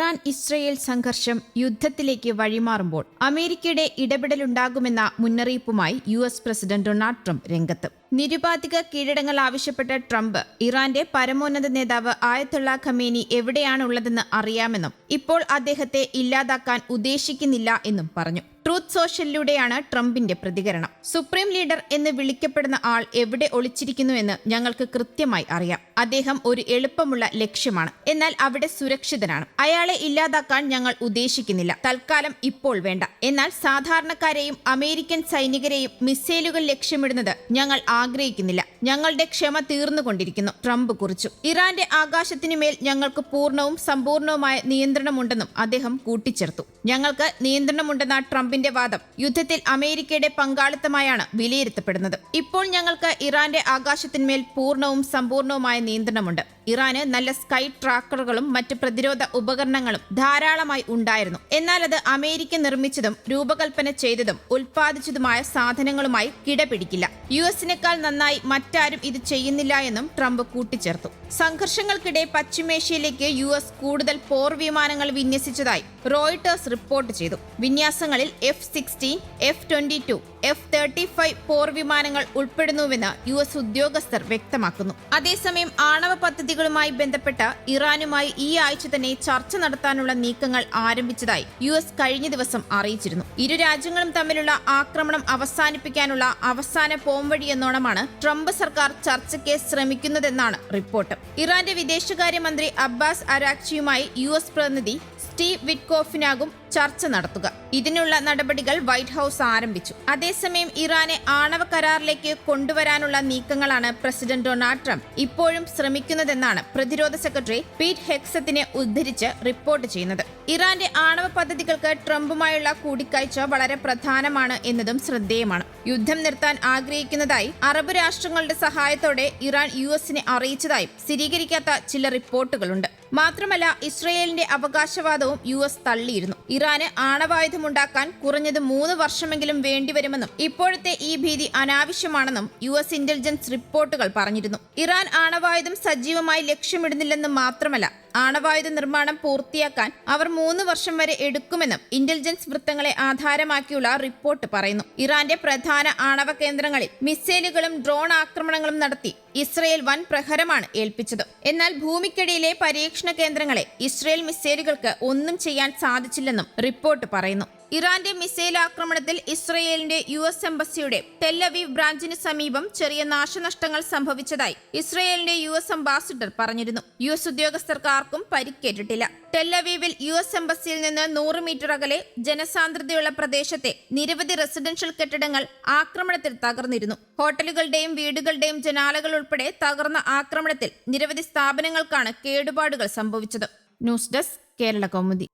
Iran Israel സംഘർഷം യുദ്ധത്തിലേക്ക് വഴിമാറുമ്പോൾ അമേരിക്കയുടെ ഇടപെടലുണ്ടാകുമെന്ന മുന്നറിയിപ്പുമായി U S president Donald Trump രംഗത്ത്. നിരുപാധിക കീഴടങ്ങൾ ആവശ്യപ്പെട്ട ട്രംപ് ഇറാന്റെ പരമോന്നത നേതാവ് ആയത്തുള്ള ഖമേനി എവിടെയാണുള്ളതെന്ന് അറിയാമെന്നും ഇപ്പോൾ അദ്ദേഹത്തെ ഇല്ലാതാക്കാൻ ഉദ്ദേശിക്കുന്നില്ല എന്നും പറഞ്ഞു. ട്രൂത്ത് സോഷ്യലിലൂടെയാണ് ട്രംപിന്റെ പ്രതികരണം. സുപ്രീം ലീഡർ എന്ന് വിളിക്കപ്പെടുന്ന ആൾ എവിടെ ഒളിച്ചിരിക്കുന്നുവെന്ന് ഞങ്ങൾക്ക് കൃത്യമായി അറിയാം. അദ്ദേഹം ഒരു എളുപ്പമുള്ള ലക്ഷ്യമാണ്. എന്നാൽ അവിടെ സുരക്ഷിതനാണ്. അയാളെ ഇല്ലാതാക്കാൻ ഞങ്ങൾ ഉദ്ദേശിക്കുന്നില്ല. തൽക്കാലം ഇപ്പോൾ വേണ്ട. എന്നാൽ സാധാരണക്കാരെയും അമേരിക്കൻ സൈനികരെയും മിസൈലുകൾ ലക്ഷ്യമിടുന്നത് ഞങ്ങൾ ആഗ്രഹിക്കുന്നില്ല. ഞങ്ങളുടെ ക്ഷമ തീർന്നുകൊണ്ടിരിക്കുന്നു ട്രംപ് കുറിച്ചു. ഇറാന്റെ ആകാശത്തിനുമേൽ ഞങ്ങൾക്ക് പൂർണവും സമ്പൂർണവുമായ നിയന്ത്രണമുണ്ടെന്നും അദ്ദേഹം കൂട്ടിച്ചേർത്തു. ഞങ്ങൾക്ക് നിയന്ത്രണമുണ്ടെന്ന ട്രംപിന്റെ വാദം യുദ്ധത്തിൽ അമേരിക്കയുടെ പങ്കാളിത്തമായാണ് വിലയിരുത്തപ്പെടുന്നത്. ഇപ്പോൾ ഞങ്ങൾക്ക് ഇറാന്റെ ആകാശത്തിന്മേൽ പൂർണവും സമ്പൂർണവുമായ നിയന്ത്രണമുണ്ട്. ഇറാന് നല്ല സ്കൈ ട്രാക്കറുകളും മറ്റ് പ്രതിരോധ ഉപകരണങ്ങളും ധാരാളമായി ഉണ്ടായിരുന്നു. എന്നാൽ അത് അമേരിക്ക നിർമ്മിച്ചതും രൂപകൽപ്പന ചെയ്തതും ഉൽപ്പാദിച്ചതുമായ സാധനങ്ങളുമായി കിടപിടിക്കില്ല. യു എസിനേക്കാൾ നന്നായി മറ്റാരും ഇത് ചെയ്യുന്നില്ല എന്നും ട്രംപ് കൂട്ടിച്ചേർത്തു. സംഘർഷങ്ങൾക്കിടെ പശ്ചിമേഷ്യയിലേക്ക് യു എസ് കൂടുതൽ പോർ വിമാനങ്ങൾ വിന്യസിച്ചതായി റോയിട്ടേഴ്സ് റിപ്പോർട്ട് ചെയ്തു. വിന്യാസങ്ങളിൽ F sixteen F twenty two F thirty five പോർ വിമാനങ്ങൾ ഉൾപ്പെടുന്നുവെന്ന് യു എസ് ഉദ്യോഗസ്ഥർ വ്യക്തമാക്കുന്നു. അതേസമയം ആണവ പദ്ധതികളുമായി ബന്ധപ്പെട്ട് ഇറാനുമായി ഈ ആഴ്ച തന്നെ ചർച്ച നടത്താനുള്ള നീക്കങ്ങൾ ആരംഭിച്ചതായി യു എസ് കഴിഞ്ഞ ദിവസം അറിയിച്ചിരുന്നു. ഇരു രാജ്യങ്ങളും തമ്മിലുള്ള ആക്രമണം അവസാനിപ്പിക്കാനുള്ള അവസാന പോംവഴി എന്നോണമാണ് ട്രംപ് സർക്കാർ ചർച്ചയ്ക്ക് ശ്രമിക്കുന്നതെന്നാണ് റിപ്പോർട്ട്. ഇറാന്റെ വിദേശകാര്യമന്ത്രി അബ്ബാസ് അരാക്ചിയുമായി യു എസ് പ്രതിനിധി സ്റ്റീവ് വിറ്റ്കോഫിനാകും ചർച്ച നടത്തുക. ഇതിനുള്ള നടപടികൾ വൈറ്റ് ഹൗസ് ആരംഭിച്ചു. അതേസമയം ഇറാനെ ആണവ കരാറിലേക്ക് കൊണ്ടുവരാനുള്ള നീക്കങ്ങളാണ് പ്രസിഡന്റ് ഡൊണാൾഡ് ട്രംപ് ഇപ്പോഴും ശ്രമിക്കുന്നതെന്നാണ് പ്രതിരോധ സെക്രട്ടറി പീറ്റ് ഹെക്സത്തിനെ ഉദ്ധരിച്ച് റിപ്പോർട്ട് ചെയ്യുന്നത്. ഇറാന്റെ ആണവ പദ്ധതികൾക്ക് ട്രംപുമായുള്ള കൂടിക്കാഴ്ച വളരെ പ്രധാനമാണ് എന്നതും ശ്രദ്ധേയമാണ്. യുദ്ധം നിർത്താൻ ആഗ്രഹിക്കുന്നതായി അറബ് രാഷ്ട്രങ്ങളുടെ സഹായത്തോടെ ഇറാൻ യു എസിനെ അറിയിച്ചതായും സ്ഥിരീകരിക്കാത്ത ചില റിപ്പോർട്ടുകളുണ്ട്. മാത്രമല്ല ഇസ്രയേലിന്റെ അവകാശവാദവും യു എസ് തള്ളിയിരുന്നു. ഇറാന് ആണവായുധമുണ്ടാക്കാൻ കുറഞ്ഞത് മൂന്ന് വർഷമെങ്കിലും വേണ്ടിവരുമെന്നും ഇപ്പോഴത്തെ ഈ ഭീതി അനാവശ്യമാണെന്നും യു എസ് ഇന്റലിജൻസ് റിപ്പോർട്ടുകൾ പറഞ്ഞിരുന്നു. ഇറാൻ ആണവായുധം സജീവമായി ലക്ഷ്യമിടുന്നില്ലെന്ന് മാത്രമല്ല ആണവായുധ നിർമ്മാണം പൂർത്തിയാക്കാൻ അവർ മൂന്ന് വർഷം വരെ എടുക്കുമെന്നും ഇന്റലിജൻസ് വൃത്തങ്ങളെ ആധാരമാക്കിയുള്ള റിപ്പോർട്ട് പറയുന്നു. ഇറാന്റെ പ്രധാന ആണവ കേന്ദ്രങ്ങളിൽ മിസൈലുകളും ഡ്രോൺ ആക്രമണങ്ങളും നടത്തി ഇസ്രയേൽ വൻ പ്രഹരമാണ് ഏൽപ്പിച്ചത്. എന്നാൽ ഭൂമിക്കടിയിലെ പരീക്ഷണ കേന്ദ്രങ്ങളെ ഇസ്രയേൽ മിസൈലുകൾക്ക് ഒന്നും ചെയ്യാൻ സാധിച്ചില്ലെന്നും റിപ്പോർട്ട് പറയുന്നു. ഇറാന്റെ മിസൈൽ ആക്രമണത്തിൽ ഇസ്രയേലിന്റെ യു എസ് എംബസിയുടെ ടെല്ലവീവ് ബ്രാഞ്ചിന് സമീപം ചെറിയ നാശനഷ്ടങ്ങൾ സംഭവിച്ചതായി ഇസ്രയേലിന്റെ യു എസ് അംബാസിഡർ പറഞ്ഞിരുന്നു. യു എസ് ഉദ്യോഗസ്ഥർക്ക് ആർക്കും പരിക്കേറ്റിട്ടില്ല. ടെല്ലവീവിൽ യു എസ് എംബസിയിൽ നിന്ന് നൂറ് മീറ്റർ അകലെ ജനസാന്ദ്രതയുള്ള പ്രദേശത്തെ നിരവധി റെസിഡൻഷ്യൽ കെട്ടിടങ്ങൾ ആക്രമണത്തിൽ തകർന്നിരുന്നു. ഹോട്ടലുകളുടെയും വീടുകളുടെയും ജനാലകൾ ഉൾപ്പെടെ തകർന്ന ആക്രമണത്തിൽ നിരവധി സ്ഥാപനങ്ങൾക്കാണ് കേടുപാടുകൾ സംഭവിച്ചത്. News desk Kerala Kaumudi.